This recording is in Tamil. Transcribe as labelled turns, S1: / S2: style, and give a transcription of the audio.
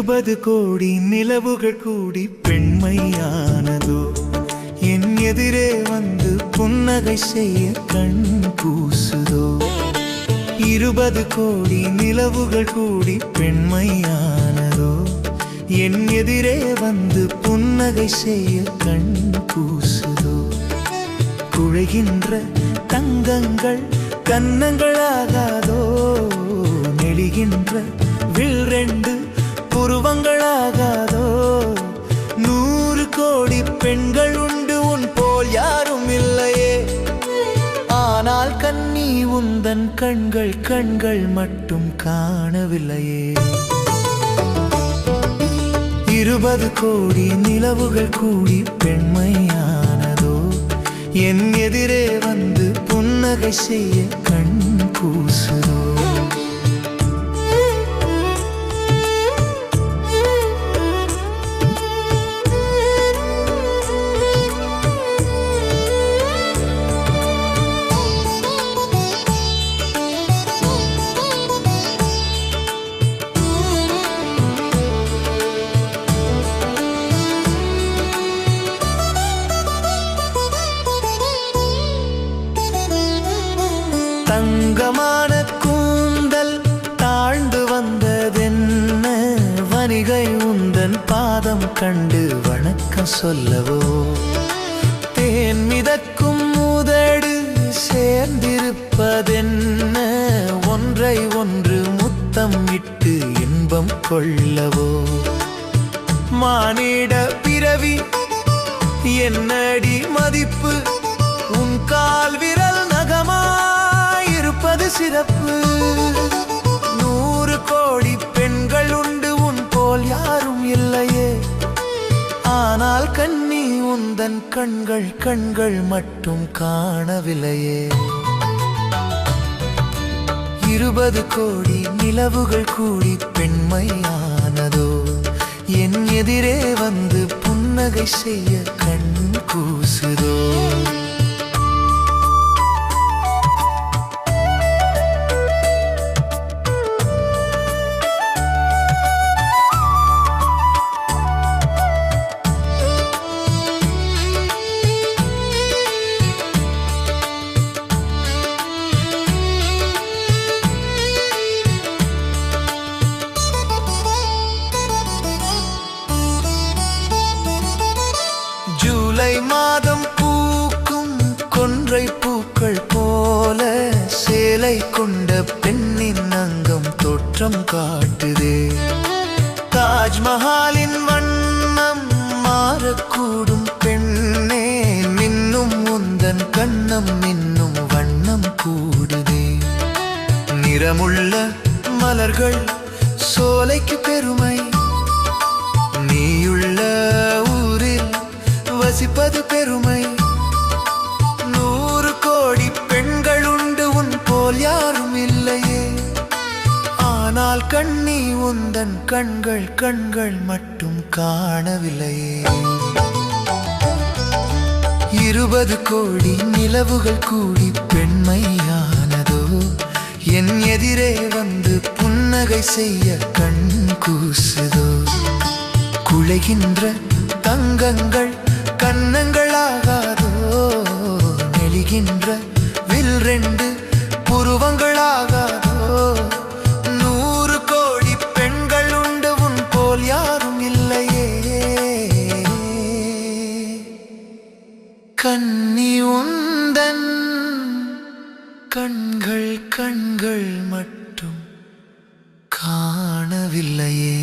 S1: இருபது கோடி நிலவுகள் கூடி பெண்மையானதோ? என் எதிரே வந்து புன்னகை செய்ய கண் கூசுதோ? இருபது கோடி நிலவுகள் கூடி பெண்மையானதோ? என் எதிரே வந்து புன்னகை செய்ய கண் கூசுதோ? குழைகின்ற தங்கங்கள் கன்னங்களாகாதோ நெளிகின்ற வில் ரெண்டு புருவங்களாகாதோ நூறு கோடி பெண்கள் உண்டு உன் போல் யாரும் இல்லையே. ஆனால் கண்ணி உந்தன் கண்கள் கண்கள் மட்டும் காணவில்லையே. இருபது கோடி நிலவுகள் கூடி பெண்மையானதோ? என் எதிரே வந்து புன்னகை செய்ய கண் தங்கமான கூந்தல் தாழ்ந்து வந்ததென்ன? வணிகை உந்தன் பாதம் கண்டு வணக்கம் சொல்லவோ? தேன் மிதக்கும் முதடு சேர்ந்திருப்பதென்ன? ஒன்றை ஒன்று முத்தம் இட்டு இன்பம் கொள்ளவோ? மானிட பிறவி என்னடி மதிப்பு? உன் கால் விரல் சிறப்பு. நூறு கோடி பெண்கள் உண்டு உன் போல் யாரும் இல்லையே. ஆனால் கண்ணி உந்தன் கண்கள் கண்கள் மட்டும் காணவில்லையே. இருபது கோடி நிலவுகள் கூடி பெண்மையானதோ? என் எதிரே வந்து புன்னகை செய்ய கண் கூசுதோ? கொன்றை பூக்கள் போல சேலை கொண்ட பெண்ணின் அங்கம் தோற்றம் காட்டுதே. தாஜ்மஹாலின் வண்ணம் மாறக்கூடும் பெண்ணே மின்னும் உந்தன் கண்ணம் மின்னும் வண்ணம் கூடுதே. நிறமுள்ள மலர்கள் சோலைக்கு பெருமை. நீயுள்ள ஊரில் வசிப்பது பெருமை. ஆனால் கண்ணி உந்தன் கண்கள் கண்கள் மட்டும் காணவில்லையே இருபது கோடி நிலவுகள் கூடி பெண்மையானதோ என் எதிரே வந்து புன்னகை செய்ய கண் கூசுதோ. குழைகின்ற தங்கங்கள் கன்னங்களாகாதோ நெளிகின்ற வில் ரெண்டு புருவங்களாக கண்ணி உந்தன் கண்கள் கண்கள் மட்டும் காணவில்லையே.